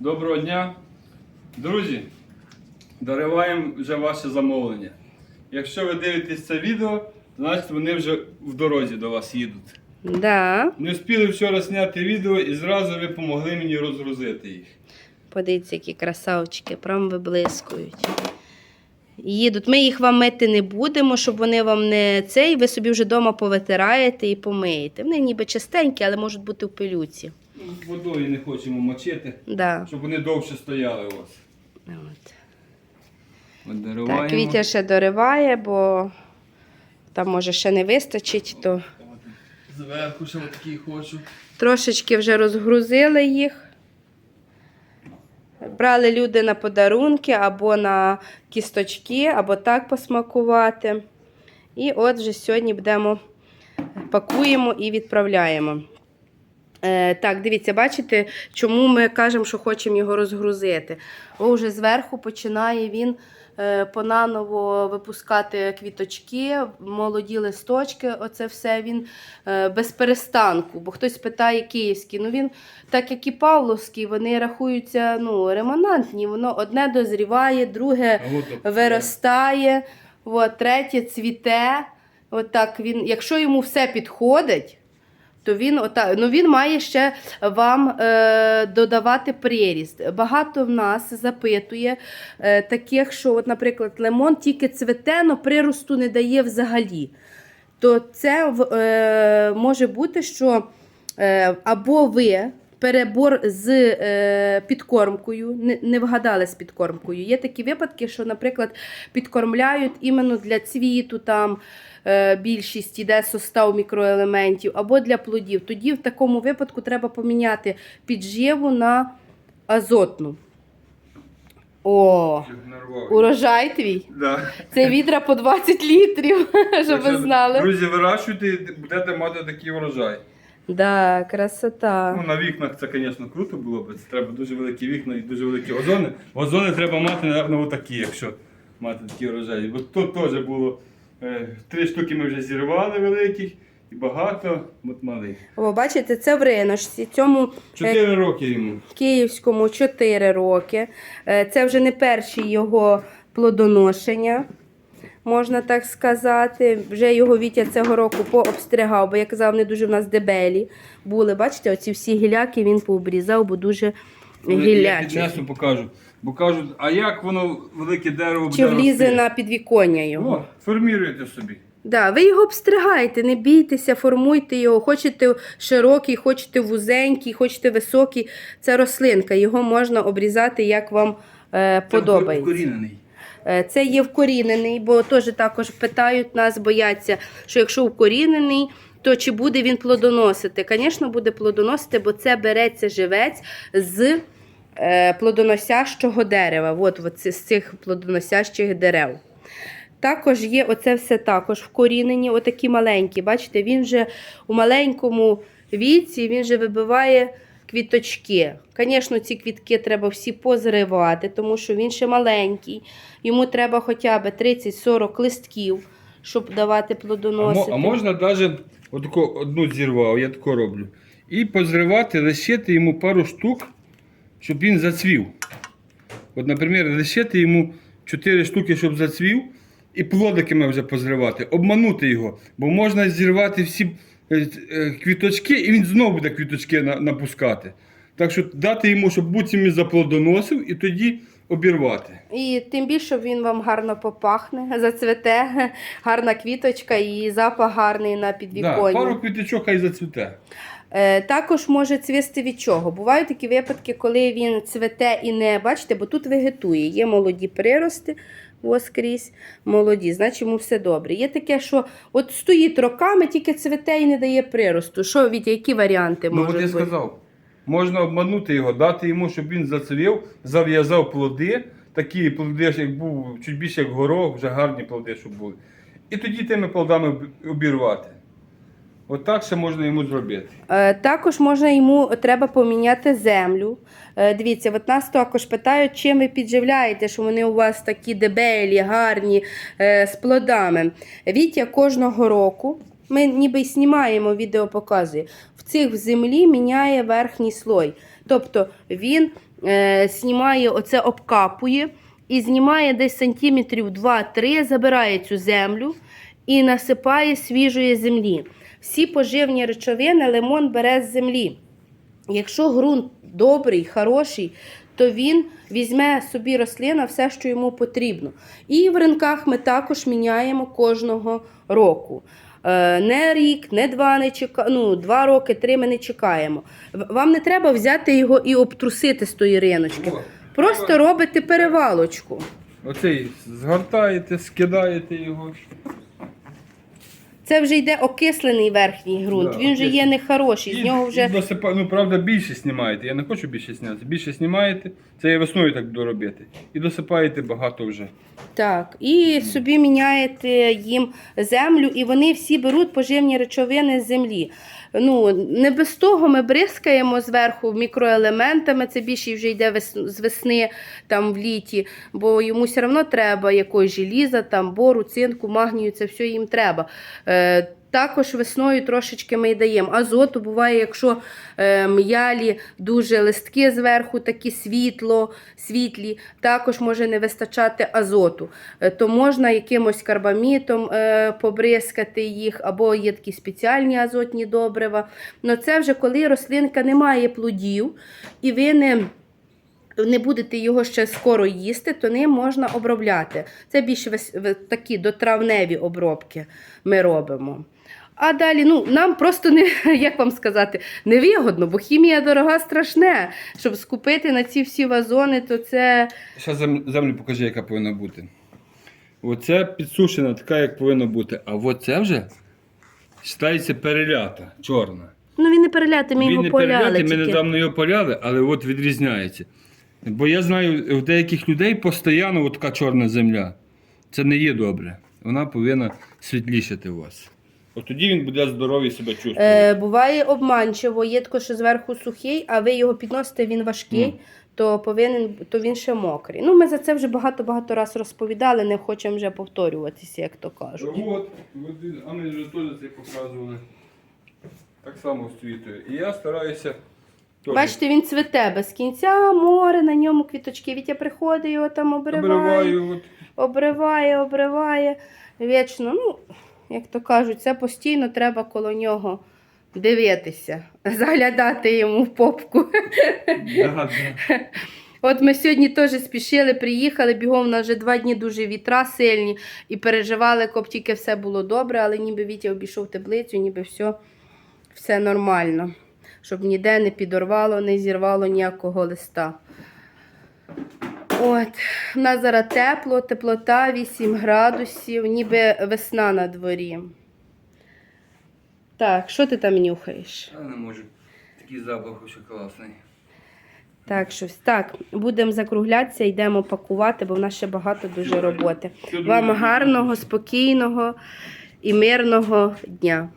Доброго дня. Друзі, дориваємо вже ваше замовлення. Якщо ви дивитесь це відео, значить вони вже в дорозі до вас їдуть. Да. Не встигли вчора зняти відео і зразу ви допомогли мені розгрузити їх. Подивіться, які красавчики, прям виблискують. Їдуть. Ми їх вам мити не будемо, щоб вони вам не цей, ви собі вже вдома повитираєте і помиєте. Вони ніби чистенькі, але можуть бути в пилюці. Водою не хочемо мочити, Да. щоб вони довше стояли у вас. От. От дориваємо. Так, Вітя ще дориває, бо там може ще не вистачить, то Зверху ще такий хочу. трошечки вже розгрузили їх. Брали люди на подарунки або на кісточки, або так посмакувати. І от вже сьогодні будемо пакуємо і відправляємо. Е, так, дивіться, бачите, чому ми кажемо, що хочемо його розгрузити. О, вже зверху починає він е, понаново випускати квіточки, молоді листочки. Оце все він е, без перестанку. Бо хтось питає київський. Ну він, так як і Павловський, вони рахуються ну, ремонантні. Воно одне дозріває, друге виростає, от, третє цвіте. От так він, якщо йому все підходить, то він, ота, ну, він має ще вам е, додавати приріст. Багато в нас запитує е, таких, що, от, наприклад, лимон тільки цвете, но приросту не дає взагалі. То це е, може бути, що е, або ви перебор з е, підкормкою, не, не вгадали з підкормкою. Є такі випадки, що, наприклад, підкормляють іменно для цвіту, там е, більшість іде состав мікроелементів, або для плодів. Тоді в такому випадку треба поміняти підживу на азотну. О, урожай твій. Да. Це відра по 20 літрів, щоб ви знали. Друзі, вирощуйте, будете мати такий урожай. Да, красота. Ну, на вікнах це, звісно, круто було б. Це треба дуже великі вікна і дуже великі вазони. Вазони треба мати, напевно, отакі, якщо мати такі урожаї. Бо тут теж було е, три штуки ми вже зірвали великих і багато от малих. О, бачите, це в риношці. Цьому е, Чотири роки йому. київському 4 роки. Е, Це вже не перші його плодоношення, можна так сказати. Вже його Вітя цього року пообстригав, бо я казав, вони дуже в нас дебелі були. Бачите, оці всі гіляки він пообрізав, бо дуже Я гілячі. піднесу покажу. Бо кажуть, а як воно велике дерево Чи влізе рости? на підвіконня його? О, форміруєте собі. Да, ви його обстригайте, не бійтеся, формуйте його. Хочете широкий, хочете вузенький, хочете високий. Це рослинка, його можна обрізати, як вам е, подобається. Вкорінений. Е, Це є вкорінений, бо теж також питають нас, бояться, що якщо вкорінений, то чи буде він плодоносити? Звісно, буде плодоносити, бо це береться живець з е, плодоносящого дерева. От, от з цих плодоносящих дерев. Також є оце все також вкорінені, отакі маленькі. Бачите, він вже у маленькому віці він вже вибиває квіточки. Звісно, ці квітки треба всі позривати, тому що він ще маленький. Йому треба хоча б 30-40 листків, щоб давати А, плодоносити. а можна навіть отаку одну зірвав, я тако роблю. І позривати, лишити йому пару штук, щоб він зацвів. От, наприклад, лишити йому 4 штуки, щоб зацвів, і плодиками вже позривати, обманути його. Бо можна зірвати всі квіточки, і він знову буде квіточки напускати. Так що дати йому, щоб буцімі заплодоносив, і тоді обірвати. І тим більше він вам гарно попахне, зацвете, гарна квіточка і запах гарний на Да, пару квіточок хай зацвіте. Е, також може цвісти від чого. Бувають такі випадки, коли він цвете і не бачите, бо тут вегетує. Є молоді прирости, ось скрізь молоді, значить йому все добре. Є таке, що от стоїть роками, тільки цвете і не дає приросту. Що Вітя, які варіанти Ну, можуть от я бути? сказав, можна обманути його, дати йому, щоб він зацвів, зав'язав плоди, такі плоди, як був чуть більше як горох, вже гарні плоди, щоб були. І тоді тими плодами обірвати. От так ще можна йому зробити. Е, Також можна йому треба поміняти землю. Е, Дивіться, от нас також питають, чим ви підживляєте, що вони у вас такі дебелі, гарні е, з плодами. Вітя кожного року. Ми ніби знімаємо, відео показує. В цих в землі міняє верхній слой. Тобто він е, знімає оце обкапує і знімає десь сантиметрів 2-3, забирає цю землю і насипає свіжої землі. Всі поживні речовини лимон бере з землі. Якщо ґрунт добрий, хороший, то він візьме собі рослина все, що йому потрібно. І в ринках ми також міняємо кожного року. Е, Не рік, не два, не чека... ну, два роки, три ми не чекаємо. Вам не треба взяти його і обтрусити з тої риночки. Просто робите перевалочку. Оцей згортаєте, скидаєте його. Це вже йде окислений верхній ґрунт. Да, Він вже є окислений. нехороший. З нього вже досипа... ну, правда, більше знімаєте. Я не хочу більше зняти. Більше знімаєте. Це я весною так буду робити. І досипаєте багато вже. Так, і собі міняєте їм землю, і вони всі беруть поживні речовини з землі. Ну, не без того ми бризкаємо зверху мікроелементами, це більше вже йде вес- з весни там в літі, бо йому все одно треба якогось желіза, там, бору, цинку, магнію, це все їм треба. Е, також весною трошечки ми й даємо. Азоту буває, якщо е, м'ялі дуже листки зверху, такі світло, світлі, також може не вистачати азоту. Е, то можна якимось карбамітом е, побризкати їх, або є такі спеціальні азотні добрива. Но це вже коли рослинка не має плодів, і ви не. Не будете його ще скоро їсти, то ним можна обробляти. Це більше такі дотравневі обробки ми робимо. А далі, ну, нам просто не, як вам сказати, невигодно, бо хімія дорога страшне. Щоб скупити на ці всі вазони, то це Зараз землю покажи, яка повинна бути. Оце підсушена, така, як повинна бути. А оце вже вважається перелята, чорна. Ну він не переляти, ми Він його не поляли. перелятий, ми тільки. недавно його поляли, але от відрізняється. Бо я знаю, у деяких людей постійно така чорна земля. Це не є добре. Вона повинна світлішати у вас. От тоді він буде здоровий себе чувствувати. Е, буває обманчиво, є тако, що зверху сухий, а ви його підносите, він важкий, Ну. то повинен, то він ще мокрий. Ну, ми за це вже багато-багато раз розповідали, не хочемо вже повторюватися, як то кажуть. От, от, а ми вже теж це показували. Так само з квітою. І я стараюся. Бачите, він цвете без кінця, море, на ньому квіточки. Вітя приходить, його там обриває, обриваю. От. обриває, обриває. Вічно, ну, як то кажуть, це постійно треба коло нього дивитися, заглядати йому в попку. Да, да. От ми сьогодні теж спішили, приїхали, бігом у нас вже два дні дуже вітра сильні і переживали, коп тільки все було добре, але ніби Вітя обійшов таблицю, ніби все, все нормально. Щоб ніде не підорвало, не зірвало ніякого листа. От, у нас зараз тепло, теплота 8 градусів, ніби весна на дворі. Так, що ти там нюхаєш? Я не можу. Такий запах ще класний. Так, щось. Так, будемо закруглятися, йдемо пакувати, бо в нас ще багато дуже роботи. Вам гарного, спокійного і мирного дня.